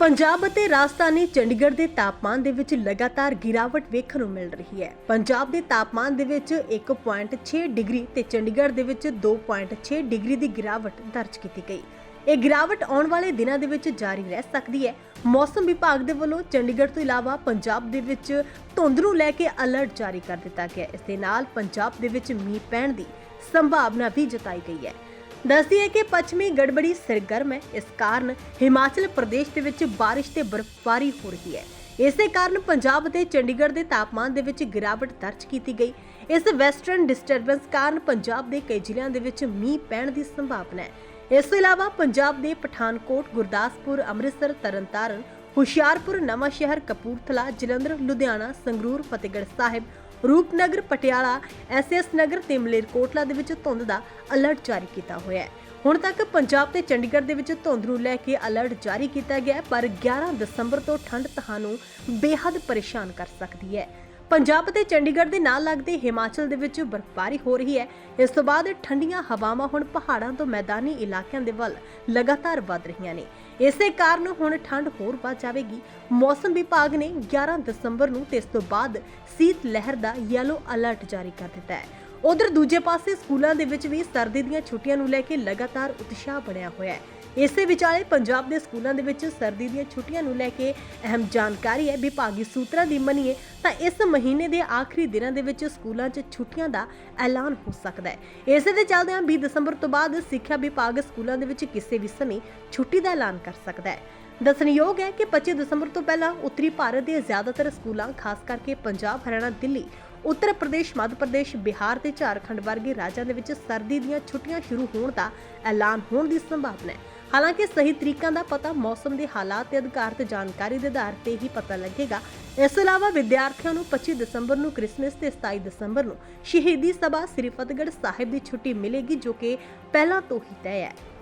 ਪੰਜਾਬ ਅਤੇ ਰਾਜਧਾਨੀ ਚੰਡੀਗੜ੍ਹ ਦੇ ਤਾਪਮਾਨ ਦੇ ਵਿੱਚ ਲਗਾਤਾਰ ਗਿਰਾਵਟ ਵੇਖਣ ਨੂੰ ਮਿਲ ਰਹੀ ਹੈ। ਪੰਜਾਬ ਦੇ ਤਾਪਮਾਨ ਦੇ ਵਿੱਚ 1.6 ਡਿਗਰੀ ਤੇ ਚੰਡੀਗੜ੍ਹ ਦੇ ਵਿੱਚ 2.6 ਡਿਗਰੀ ਦੀ ਗਿਰਾਵਟ ਦਰਜ ਕੀਤੀ ਗਈ। ਇਹ ਗਿਰਾਵਟ ਆਉਣ ਵਾਲੇ ਦਿਨਾਂ ਦੇ ਵਿੱਚ ਜਾਰੀ ਰਹਿ ਸਕਦੀ ਹੈ। ਮੌਸਮ ਵਿਭਾਗ ਦੇ ਵੱਲੋਂ ਚੰਡੀਗੜ੍ਹ ਤੋਂ ਇਲਾਵਾ ਪੰਜਾਬ ਦੇ ਵਿੱਚ ਧੁੰਦ ਨੂੰ ਲੈ ਕੇ ਅਲਰਟ ਜਾਰੀ ਕਰ ਦਿੱਤਾ ਗਿਆ ਇਸ ਦੇ ਨਾਲ ਪੰਜਾਬ ਦੇ ਵਿੱਚ ਮੀਂਹ ਪੈਣ ਦੀ ਸੰਭਾਵਨਾ ਵੀ ਜਤਾਈ ਗਈ ਹੈ। ਦੱਸਦੀ ਹੈ ਕਿ ਪੱਛਮੀ ਗੜਬੜੀ ਸਰਗਰਮ ਹੈ। ਇਸ ਕਾਰਨ ਹਿਮਾਚਲ ਪ੍ਰਦੇਸ਼ ਦੇ ਵਿੱਚ ਬਾਰਿਸ਼ ਤੇ ਬਰਫ਼ਬਾਰੀ ਹੋ ਰਹੀ ਹੈ। ਇਸੇ ਕਾਰਨ ਪੰਜਾਬ ਅਤੇ ਚੰਡੀਗੜ੍ਹ ਦੇ ਤਾਪਮਾਨ ਦੇ ਵਿੱਚ ਗਿਰਾਵਟ ਦਰਜ ਕੀਤੀ ਗਈ। ਇਸ ਵੈਸਟਰਨ ਡਿਸਟਰਬੈਂਸ ਕਾਰਨ ਪੰਜਾਬ ਦੇ ਕਈ ਜ਼ਿਲ੍ਹਿਆਂ ਦੇ ਵਿੱਚ ਮੀਂਹ ਪੈਣ ਦੀ ਸੰਭਾਵਨਾ ਹੈ। ਇਸ ਤੋਂ ਇਲਾਵਾ ਪੰਜਾਬ ਦੇ ਪਠਾਨਕੋਟ, ਗੁਰਦਾਸਪੁਰ, ਅੰਮ੍ਰਿਤਸਰ, ਤਰਨਤਾਰਨ, ਹੁਸ਼ਿਆਰਪੁਰ ਨਵਾਂ ਸ਼ਹਿਰ ਕਪੂਰਥਲਾ, ਜਲੰਧਰ, ਲੁਧਿਆਣਾ, ਸੰਗਰੂਰ, ਫਤਿਹਗੜ੍ਹ ਸਾਹਿਬ ਰੂਪਨਗਰ ਪਟਿਆਲਾ ਐਸਐਸ ਨਗਰ ਤੇ ਮਲੇਰਕੋਟਲਾ ਦੇ ਵਿੱਚ ਧੁੰਦ ਦਾ ਅਲਰਟ ਜਾਰੀ ਕੀਤਾ ਹੋਇਆ ਹੈ। ਹੁਣ ਤੱਕ ਪੰਜਾਬ ਤੇ ਚੰਡੀਗੜ੍ਹ ਦੇ ਵਿੱਚ ਧੁੰਦ ਨੂੰ ਲੈ ਕੇ ਅਲਰਟ ਜਾਰੀ ਕੀਤਾ ਗਿਆ ਪਰ 11 ਦਸੰਬਰ ਤੋਂ ਠੰਡ ਤੁਹਾਨੂੰ ਬੇਹੱਦ ਪਰੇਸ਼ਾਨ ਕਰ ਸਕਦੀ ਹੈ। ਪੰਜਾਬ ਤੇ ਚੰਡੀਗੜ੍ਹ ਦੇ ਨਾਲ ਲੱਗਦੇ ਹਿਮਾਚਲ ਦੇ ਵਿੱਚ ਬਰਫ਼ਬਾਰੀ ਹੋ ਰਹੀ ਹੈ। ਇਸ ਤੋਂ ਬਾਅਦ ਠੰਡੀਆਂ ਹਵਾਵਾਂ ਹੁਣ ਪਹਾੜਾਂ ਤੋਂ ਮੈਦਾਨੀ ਇਲਾਕਿਆਂ ਦੇ ਵੱਲ ਲਗਾਤਾਰ ਵਧ ਰਹੀਆਂ ਨੇ। ਇਸੇ ਕਾਰਨ ਹੁਣ ਠੰਡ ਹੋਰ ਵੱਧ ਜਾਵੇਗੀ। ਮੌਸਮ ਵਿਭਾਗ ਨੇ 11 ਦਸੰਬਰ ਨੂੰ ਤੇ ਇਸ ਤੋਂ ਬਾਅਦ ਸੀਤ ਲਹਿਰ ਦਾ ਯੈਲੋ ਅਲਰਟ ਜਾਰੀ ਕਰ ਦਿੱਤਾ ਹੈ। ਉਧਰ ਦੂਜੇ ਪਾਸੇ ਸਕੂਲਾਂ ਦੇ ਵਿੱਚ ਵੀ ਸਰਦੀ ਦੀਆਂ ਛੁੱਟੀਆਂ ਨੂੰ ਲੈ ਕੇ ਲਗਾਤਾਰ ਉਤਸ਼ਾਹ ਬਣਿਆ ਹੋਇਆ ਹੈ। ਇਸੇ ਵਿਚਾਲੇ ਪੰਜਾਬ ਦੇ ਸਕੂਲਾਂ ਦੇ ਵਿੱਚ ਸਰਦੀ ਦੀਆਂ ਛੁੱਟੀਆਂ ਨੂੰ ਲੈ ਕੇ ਅਹਿਮ ਜਾਣਕਾਰੀ ਹੈ, ਵਿਭਾਗੀ ਸੂਤਰਾਂ ਦੀ ਮੰਨੀਏ ਤਾਂ ਇਸ ਮਹੀਨੇ ਦੇ ਆਖਰੀ ਦਿਨਾਂ ਦੇ ਵਿੱਚ ਸਕੂਲਾਂ 'ਚ ਛੁੱਟੀਆਂ ਦਾ ਐਲਾਨ ਹੋ ਸਕਦਾ ਹੈ। ਇਸੇ ਦੇ ਚੱਲਦਿਆਂ 20 ਦਸੰਬਰ ਤੋਂ ਬਾਅਦ ਸਿੱਖਿਆ ਵਿਭਾਗ ਸਕੂਲਾਂ ਦੇ ਵਿੱਚ ਕਿਸੇ ਵੀ ਸਮੇਂ ਛੁੱਟੀ ਦਾ ਐਲਾਨ ਕਰ ਸਕਦਾ ਹੈ। ਦੱਸਣਯੋਗ ਹੈ ਕਿ 25 ਦਸੰਬਰ ਤੋਂ ਪਹਿਲਾਂ ਉੱਤਰੀ ਭਾਰਤ ਦੇ ਜ਼ਿਆਦਾਤਰ ਸਕੂਲਾਂ, ਖਾਸ ਕਰਕੇ ਪੰਜਾਬ, ਹਰਿਆਣਾ, ਦਿੱਲੀ, ਉੱਤਰ ਪ੍ਰਦੇਸ਼, ਮੱਧ ਪ੍ਰਦੇਸ਼, ਬਿਹਾਰ ਤੇ ਝਾਰਖੰਡ ਵਰਗੇ ਰਾਜਾਂ ਦੇ ਵਿੱਚ ਸਰਦੀ ਦੀਆਂ ਛੁੱਟੀਆਂ ਸ਼ੁਰੂ ਹੋਣ ਦਾ ਐਲਾਨ ਹੋਣ ਦੀ ਸੰਭਾਵਨਾ ਹੈ। ਹਾਲਾਂਕਿ ਸਹੀ ਤਰੀਕਾਂ ਦਾ ਪਤਾ ਮੌਸਮ ਦੇ ਹਾਲਾਤ ਤੇ ਅਧਿਕਾਰਤ ਜਾਣਕਾਰੀ ਦੇ ਆਧਾਰ ਤੇ ਹੀ ਪਤਾ ਲੱਗੇਗਾ। ਇਸ ਤੋਂ ਇਲਾਵਾ ਵਿਦਿਆਰਥੀਆਂ ਨੂੰ 25 ਦਸੰਬਰ ਨੂੰ ਕ੍ਰਿਸਮਸ ਤੇ 27 ਦਸੰਬਰ ਨੂੰ ਸ਼ਹੀਦੀ ਸਭਾ ਸ੍ਰੀ ਫਤਿਹਗੜ੍ਹ ਸਾਹਿਬ ਦੀ ਛੁੱਟੀ ਮਿਲੇਗੀ, ਜੋ ਕਿ ਪਹਿਲਾਂ ਤੋਂ ਹੀ ਤੈਅ ਹੈ।